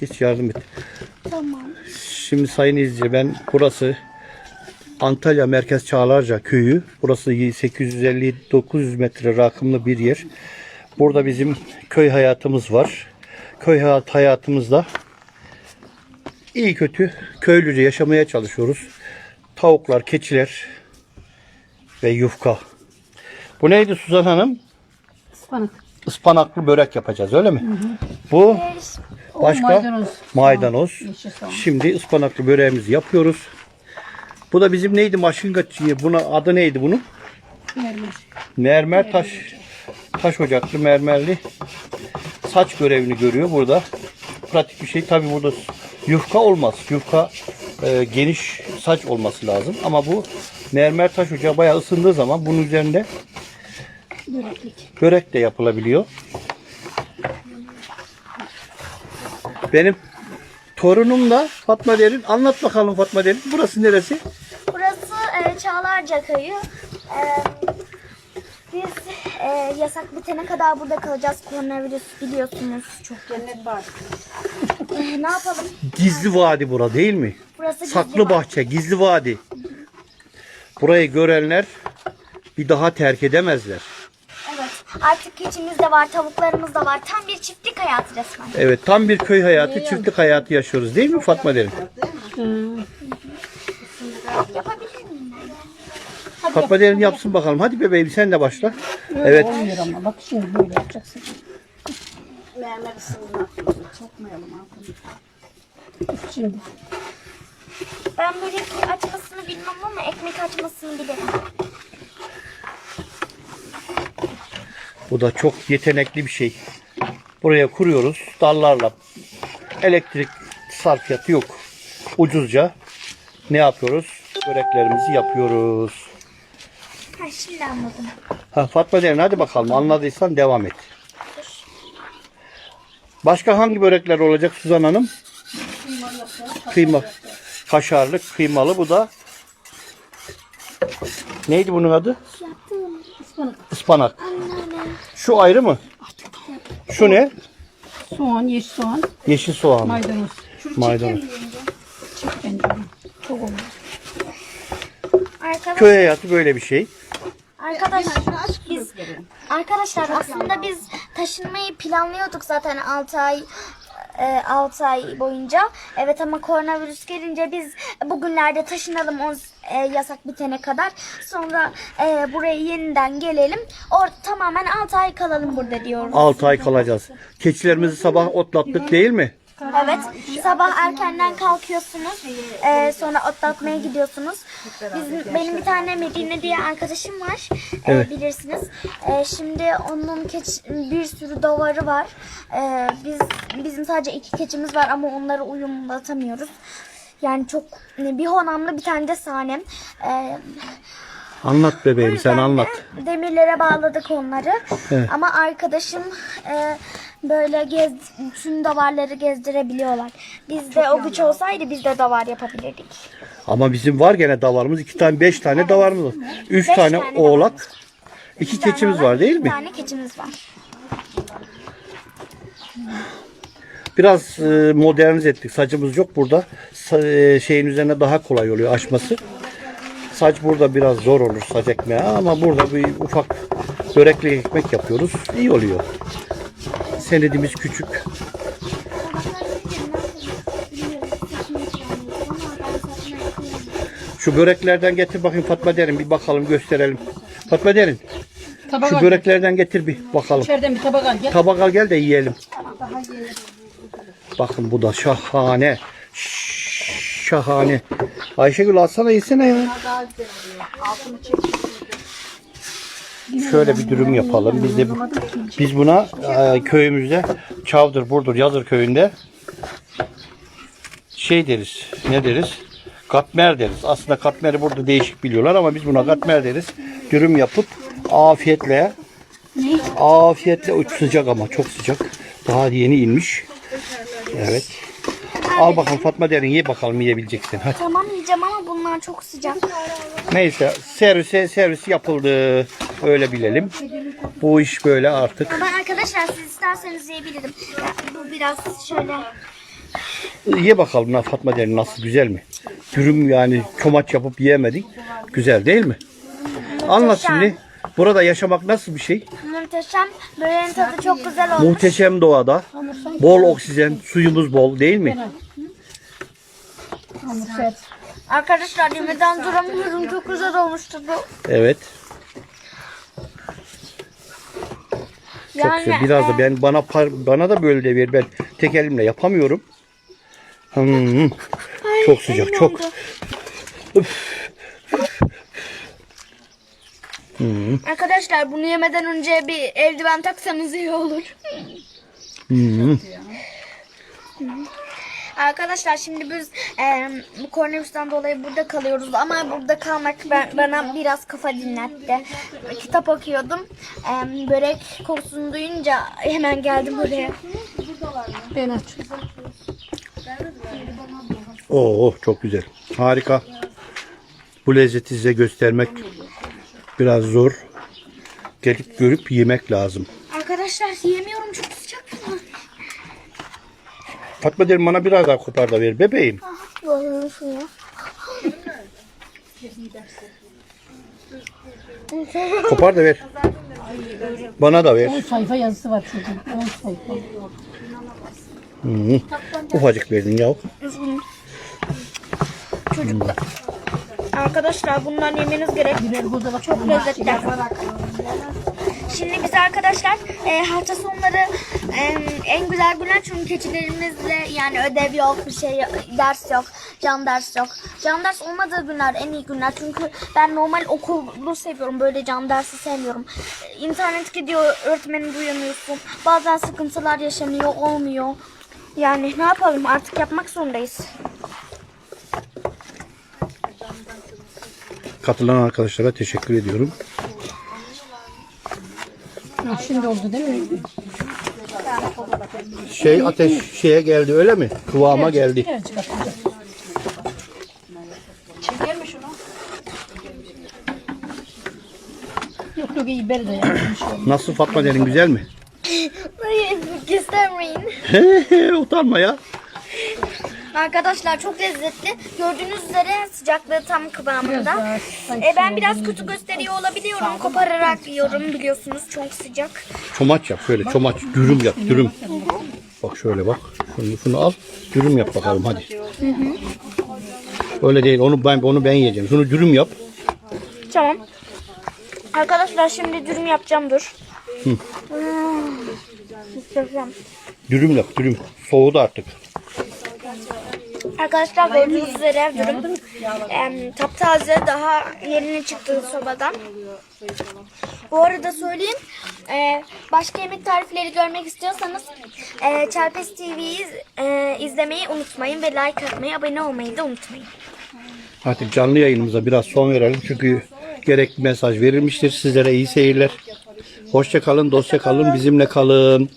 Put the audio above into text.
geç yardım et. Tamam. Şimdi sayın izleyici ben burası Antalya Merkez Çağlarca köyü. Burası 850-900 metre rakımlı bir yer. Burada bizim köy hayatımız var. Köy hayat hayatımızda iyi kötü köylüce yaşamaya çalışıyoruz. Tavuklar, keçiler ve yufka. Bu neydi Suzan Hanım? Ispanak. Ispanaklı börek yapacağız öyle mi? Bu O başka maydanoz. maydanoz. Şimdi ıspanaklı böreğimizi yapıyoruz. Bu da bizim neydi maşıngaçı? Buna adı neydi bunun? Mermer. Mermer taş taş ocaklı mermerli saç görevini görüyor burada. Pratik bir şey. Tabi burada yufka olmaz. Yufka e, geniş saç olması lazım. Ama bu mermer taş ocağı bayağı ısındığı zaman bunun üzerinde Böreklik. börek de yapılabiliyor. Benim torunum da Fatma Derin. Anlat bakalım Fatma Derin. Burası neresi? Burası e, Çağlarca köyü. E, biz e, yasak bitene kadar burada kalacağız. Koronavirüs biliyorsunuz. Çok Cennet var. E, ne yapalım? Gizli Vadi bura değil mi? Burası gizli Saklı var. bahçe, gizli vadi. Burayı görenler bir daha terk edemezler. Artık keçimiz de var, tavuklarımız da var. Tam bir çiftlik hayatı resmen. Evet tam bir köy hayatı, çiftlik hayatı yaşıyoruz değil mi Fatma Derin? Yapabilir miyim ben? Hadi Fatma Derin yapsın bakalım. Hadi bebeğim sen de başla. Evet. Olmuyor ama bak şimdi böyle yapacaksın. Mermer ısındı. Sokmayalım altını. Şimdi Ben börek açmasını bilmem ama ekmek açmasını bilirim. Bu da çok yetenekli bir şey. Buraya kuruyoruz dallarla. Elektrik sarfiyatı yok. Ucuzca ne yapıyoruz? Böreklerimizi yapıyoruz. Ha şimdi anladım. Ha, Fatma Derin hadi bakalım anladıysan devam et. Başka hangi börekler olacak Suzan Hanım? Kıyma. Kaşarlı, kıymalı. Bu da neydi bunun adı? Yaptım. ıspanak. Ispanak. Şu ayrı mı? Şu ne? Soğan, yeşil soğan, Yeşil soğan. maydanoz. Maydanoz. Çek bence. Çok olmaz. Arkadaş, Köy hayatı böyle bir şey. arkadaşlar biz arkadaşlar aslında biz taşınmayı planlıyorduk zaten 6 ay 6 ay boyunca. Evet ama koronavirüs gelince biz bugünlerde taşınalım o e, yasak bitene kadar. Sonra e, buraya yeniden gelelim. Or tamamen 6 ay kalalım burada diyoruz. 6 ay kalacağız. Keçilerimizi sabah otlattık değil mi? Evet. Sabah erkenden kalkıyorsunuz. Ee, sonra otlatmaya gidiyorsunuz. Bizim, benim bir tane Medine diye arkadaşım var. Ee, Evet. Bilirsiniz. Ee, şimdi onun keç, bir sürü davarı var. Ee, biz Bizim sadece iki keçimiz var ama onları uyumlatamıyoruz. Yani çok bir honamlı bir tane de sahnem. Ee, Anlat bebeğim yüzden sen de anlat. Demirlere bağladık onları. Evet. Ama arkadaşım e, böyle gez, tüm davarları gezdirebiliyorlar. Bizde o güç olsaydı biz de davar yapabilirdik. Ama bizim var gene davarımız. iki tane, beş tane davarımız var. Üç Beş tane, tane oğlak. iki Bir tane keçimiz oğlak, var değil bir mi? tane keçimiz var. Biraz e, modernize ettik. Sacımız yok burada. Sa- e, şeyin üzerine daha kolay oluyor açması. Saç burada biraz zor olur saç ekmeği ama burada bir ufak börekli ekmek yapıyoruz. İyi oluyor. Senedimiz küçük. Şu böreklerden getir bakayım Fatma Derin bir bakalım gösterelim. Fatma Derin Tabak şu al. böreklerden getir bir bakalım. İçeriden bir tabak al gel. Tabak al gel de yiyelim. Bakın bu da şahane. Şahane. Ayşegül alsana yesene ya. Şöyle bir dürüm yapalım. Biz de biz buna e, köyümüzde Çavdır, Burdur, Yazır köyünde şey deriz. Ne deriz? Katmer deriz. Aslında katmeri burada değişik biliyorlar ama biz buna katmer deriz. Dürüm yapıp afiyetle afiyetle uç sıcak ama çok sıcak. Daha yeni inmiş. Evet. Al bakalım Fatma Derin ye bakalım yiyebileceksin. Hadi. Tamam yiyeceğim ama bunlar çok sıcak. Neyse servise servis yapıldı. Öyle bilelim. Bu iş böyle artık. Ama arkadaşlar siz isterseniz yiyebilirim. Ya, bu biraz şöyle Ye bakalım lan Fatma derin nasıl güzel mi? Dürüm yani çomaç yapıp yiyemedik. Güzel değil mi? Anlat şimdi. Burada yaşamak nasıl bir şey? Muhteşem. Böreğin tadı çok güzel olmuş. Muhteşem doğada. Bol oksijen, suyumuz bol değil mi? Arkadaşlar yemeden duramıyorum. Çok güzel olmuştu bu. Evet. Çok güzel. Biraz da ben bana par- bana da böyle de ver. Ben tek elimle yapamıyorum. Hmm. Çok sıcak, çok. yandı. Arkadaşlar bunu yemeden önce bir eldiven taksanız iyi olur. Hmm. Arkadaşlar şimdi biz e, bu koronavirüsten dolayı burada kalıyoruz ama burada kalmak ben, bana biraz kafa dinletti. Kitap okuyordum. E, börek kokusunu duyunca hemen geldim buraya. Ben aç. Oo çok güzel. Harika. Bu lezzeti size göstermek biraz zor. Gelip görüp yemek lazım. Arkadaşlar yiyemiyorum çok sıcak. Fatma derim bana biraz daha kopar da ver bebeğim. Kopar da ver. Bana da ver. 10 sayfa yazısı var çocuğun. 10 sayfa. Hı. Ufacık verdin ya. Çocuklar. Arkadaşlar bundan yemeniz gerek. Çok lezzetli. Şimdi biz arkadaşlar e, hafta sonları e, en güzel günler çünkü keçilerimizle yani ödev yok, bir şey ders yok, can ders yok. Can ders olmadığı günler en iyi günler çünkü ben normal okulu seviyorum böyle can dersi sevmiyorum. İnternet gidiyor öğretmeni duyamıyorsun. Bazen sıkıntılar yaşanıyor olmuyor. Yani ne yapalım artık yapmak zorundayız. Katılan arkadaşlara teşekkür ediyorum. Ha, şimdi oldu değil mi? Şey ateş şeye geldi öyle mi? Kıvama geldi. Birazcık atacağım. Yok yok iyi beri de yapmış. Nasıl Fatma derin güzel mi? Hayır göstermeyin. Utanma ya. Arkadaşlar çok lezzetli. Gördüğünüz üzere sıcaklığı tam kıvamında. E, ben biraz kötü gösteriyor olabiliyorum. Kopararak yiyorum biliyorsunuz. Çok sıcak. Çomaç yap şöyle çomaç dürüm yap dürüm. Bak şöyle bak. Şunu, şunu al dürüm yap bakalım hadi. Öyle değil onu ben onu ben yiyeceğim. Şunu dürüm yap. Tamam. Arkadaşlar şimdi dürüm yapacağım dur. Hmm. Muhteşem. Dürüm yap dürüm. Soğudu artık. Arkadaşlar gördüğünüz üzere dürüm em, taptaze daha yeni çıktı sobadan. Bu arada söyleyeyim e, başka yemek tarifleri görmek istiyorsanız e, Çarpes TV'yi e, izlemeyi unutmayın ve like atmayı abone olmayı da unutmayın. Artık canlı yayınımıza biraz son verelim. Çünkü gerekli mesaj verilmiştir. Sizlere iyi seyirler. Hoşça kalın, dostça kalın, bizimle kalın.